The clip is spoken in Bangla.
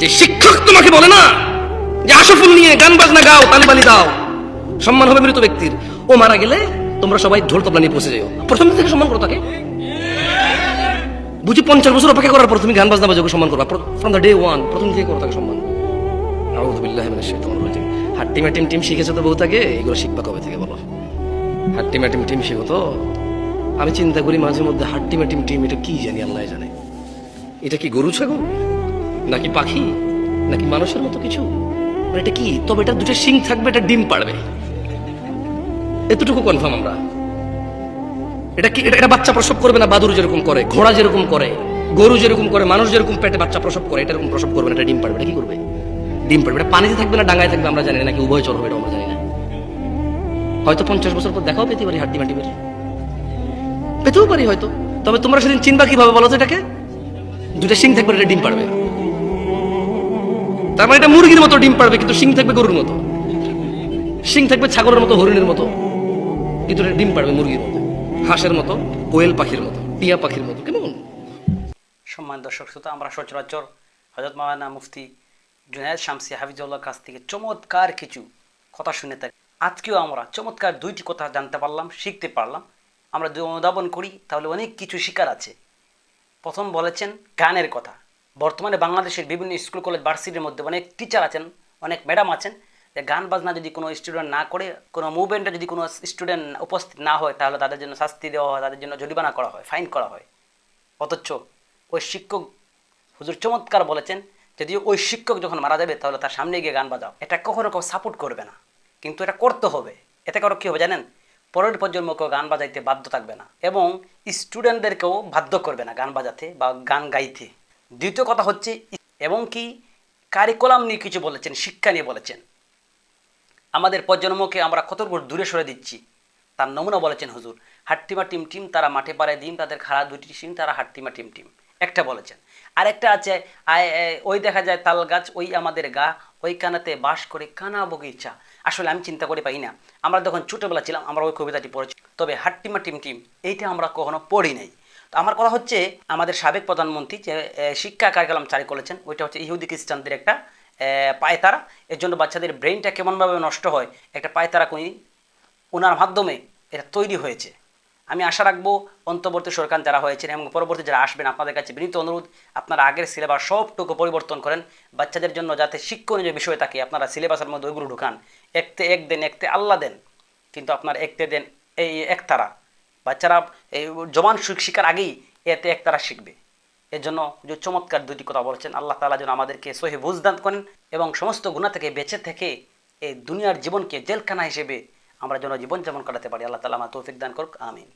যে শিক্ষক তোমাকে বলে না, যে আশফুল নিয়ে, গান বাজনা গাও তালিবালি দাও। সম্মান হবে মৃত ব্যক্তির। ও মারা গেলে তোমরা সবাই ঢোল তবলা নিয়ে পৌঁছে যাও। প্রথম থেকে সম্মান করো তাকে। বুঝি পঞ্চাশ বছর অপেক্ষা করার পর তুমি গান বাজনা বাজাকে সম্মান করবা। ফ্রম দ্য ডে ওয়ান প্রথম থেকে করো তাকে সম্মান। আউযু বিল্লাহি মিনাশ শাইতানির হাট্টি ম্যাটিম টিম শিখেছো তো বউ তাকে এগুলো শিখবা কবে থেকে বলো? হাট্টি ম্যাটিম টিম শিখো তো? আমি চিন্তা করি মাঝে মধ্যে হাট্টি ম্যাটিম টিম এটা কি জানি আল্লাহ জানে। এটা কি গরু, ছাগল? নাকি পাখি? নাকি মানুষের মতো কিছু? এটা কি? তবে এটা দুটো শিং থাকবে, এটা ডিম পাড়বে। এতটুকু কনফার্ম আমরা। এটা কি এটা বাচ্চা প্রসব করবে না বাদুর যেরকম করে, ঘোড়া যেরকম করে, গরু যেরকম করে, মানুষ যেরকম পেটে বাচ্চা প্রসব করে, এটা এরকম প্রসব করবে না, এটা ডিম পাড়বে, এটা কি করবে? ডিম পাড়বে, এটা পানিতে থাকবে না ডাঙায় থাকবে, আমরা জানি নাকি উভয় চর হবে, এটা আমরা জানি না। হয়তো পঞ্চাশ বছর পর দেখাও পেতে পারি, হাড্ডি মাটি পেতেও পারি হয়তো। তবে তোমরা সেদিন চিনবা কীভাবে বলো তো এটাকে? দুটা শিং থাকবে, এটা ডিম পারবে তার মানে এটা মুরগির মতো ডিম পারবে কিন্তু শিং থাকবে গরুর মতো। শিং থাকবে ছাগলের মতো, হরিণের মতো। কিন্তু এটা ডিম পারবে মুরগির মতো। হাঁসের মতো, কোয়েল পাখির মতো, টিয়া পাখির মতো, কেমন? সম্মান দর্শক শ্রোতা, আমরা সচরাচর হজরত মাওলানা মুফতি জুনায়দ শামসি হাফিজুল্লাহর কাছ থেকে চমৎকার কিছু কথা শুনে থাকি। আজকেও আমরা চমৎকার দুইটি কথা জানতে পারলাম, শিখতে পারলাম। আমরা যদি অনুধাবন করি, তাহলে অনেক কিছু শিকার আছে। প্রথম বলেছেন, গানের কথা। বর্তমানে বাংলাদেশের বিভিন্ন স্কুল, কলেজ, ভার্সিটির মধ্যে অনেক টিচার আছেন, অনেক ম্যাডাম আছেন। যে গান বাজনা যদি কোনো স্টুডেন্ট না করে, কোনো মুভমেন্টে যদি কোনো স্টুডেন্ট উপস্থিত না হয়, তাহলে তাদের জন্য শাস্তি দেওয়া হয়, তাদের জন্য জরিমানা করা হয় ফাইন করা হয়। অথচ ওই শিক্ষক, হুজুর চমৎকার বলেছেন যদি ওই শিক্ষক যখন মারা যাবে, তাহলে তার সামনে গিয়ে গান বাজাও। এটা কখনো কেউ সাপোর্ট করবে না। কিন্তু এটা করতে হবে। এতে করো কী হবে জানেন? পরের প্রজন্মকেও গান বাজাইতে বাধ্য থাকবে না। এবং স্টুডেন্টদেরকেও বাধ্য করবে না গান বাজাতে বা গান গাইতে। দ্বিতীয় কথা হচ্ছে এবং কি কারিকুলাম নিয়ে কিছু বলেছেন, শিক্ষা নিয়ে বলেছেন। আমাদের প্রজন্মকে আমরা কতটুকু দূরে সরে দিচ্ছি, তার নমুনা বলেছেন হুজুর। হাট্টিমা টিম টিম তারা মাঠে পারে দিন, তাদের খারাপ দুটি টিম তারা হাট্টিমা টিম টিম। একটা বলেছেন। আরেকটা আছে ওই দেখা যায় তাল গাছ, ওই আমাদের গা, ওই কানাতে বাস করে কানা বগিচা। আসলে আমি চিন্তা করে পাই না। আমরা যখন ছোটোবেলা ছিলাম, আমরা ওই কবিতাটি পড়েছি। তবে হাট্টিমা টিম টিম, এইটা আমরা কখনো পড়ি নাই। তো আমার কথা হচ্ছে আমাদের সাবেক প্রধানমন্ত্রী যে শিক্ষা কার্যক্রম চালু করেছেন, ওইটা হচ্ছে ইহুদি খ্রিস্টানদের একটা পায়তারা। এর জন্য বাচ্চাদের ব্রেনটা কেমনভাবে নষ্ট হয়, একটা পায়তারা কোনি ওনার মাধ্যমে এটা তৈরি হয়েছে। আমি আশা রাখব অন্তর্বর্তী সরকার যারা হয়েছেন এবং পরবর্তী যারা আসবেন, আপনাদের কাছে বিনীত অনুরোধ, আপনারা আগের সিলেবাস সবটুকু পরিবর্তন করেন, বাচ্চাদের জন্য যাতে শিক্ষণীয় বিষয় থাকে, আপনারা সিলেবাসের মধ্যে ওইগুলো ঢুকান। একতে এক দেন, একতে আল্লাহ দেন, কিন্তু আপনার একতে দেন এই একতারা বাচ্চারা, এই জবান শিকার আগেই এতে এক তারা শিখবে। এর জন্য যে চমৎকার দুটি কথা বলেছেন, আল্লাহ তালা যেন আমাদেরকে সহি বুঝদান করেন এবং সমস্ত গুণা থেকে বেঁচে থেকে এই দুনিয়ার জীবনকে জেলখানা হিসেবে আমরা যেন জীবনযাপন কাটাতে পারি। আল্লাহ তালা আমার তৌফিক দান করুক, আমিন।